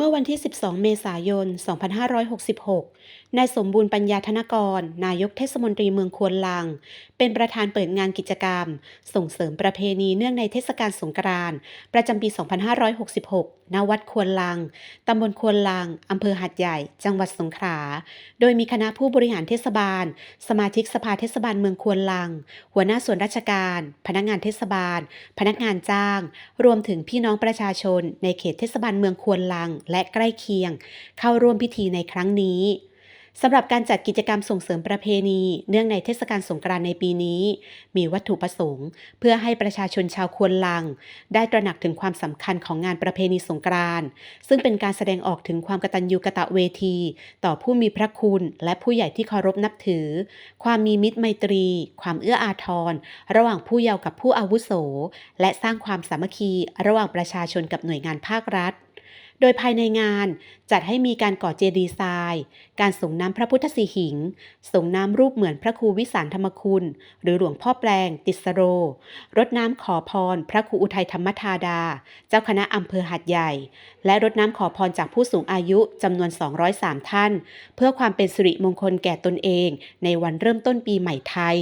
เมื่อวันที่ 12 เมษายน 2566 นายสมบูรณ์ปัญญาธนกร นายกเทศมนตรีเมืองควนลัง เป็นประธานเปิดงานกิจกรรม ส่งเสริมประเพณีเนื่องในเทศกาลสงกรานต์ประจำปี 2566 ณ วัดควนลัง ตำบลควนลัง อำเภอหัดใหญ่ จังหวัดสงขลา โดยมีคณะผู้บริหารเทศบาล สมาชิกสภาเทศบาลเมืองควนลัง หัวหน้าส่วนราชการ พนักงานเทศบาล พนักงานจ้าง รวมถึงพี่น้องประชาชน ในเขตเทศบาลเมืองควนลัง และใกล้เคียง เข้าร่วมพิธีในครั้งนี้ สำหรับการจัดกิจกรรมส่งเสริมประเพณี เนื่องในเทศกาลสงกรานต์ในปีนี้ มีวัตถุประสงค์ เพื่อให้ประชาชนชาวควนลัง ได้ตระหนักถึงความสำคัญของงานประเพณีสงกรานต์ซึ่งเป็นการแสดงออกถึงความกตัญญูกตเวที ต่อผู้มีพระคุณและผู้ใหญ่ที่เคารพนับถือ ความมีมิตรไมตรี ความเอื้ออาทร ระหว่างผู้เยาว์กับผู้อาวุโส และสร้างความสามัคคี ระหว่างประชาชนกับหน่วยงานภาครัฐ โดยภายในงานจัดให้มีการก่อเจดีย์ทราย การส่งน้ำพระพุทธสีหิง ส่งน้ำรูปเหมือนพระครูวิสารธรรมคุณ หรือหลวงพ่อแปลง ติสโร รดน้ำขอพร พระครูอุทัยธรรมธาดา เจ้าคณะอำเภอหัดใหญ่ และรดน้ำขอพรจากผู้สูงอายุจำนวน 203 ท่าน เพื่อความเป็นสิริมงคลแก่ตนเอง ในวันเริ่มต้นปีใหม่ไทย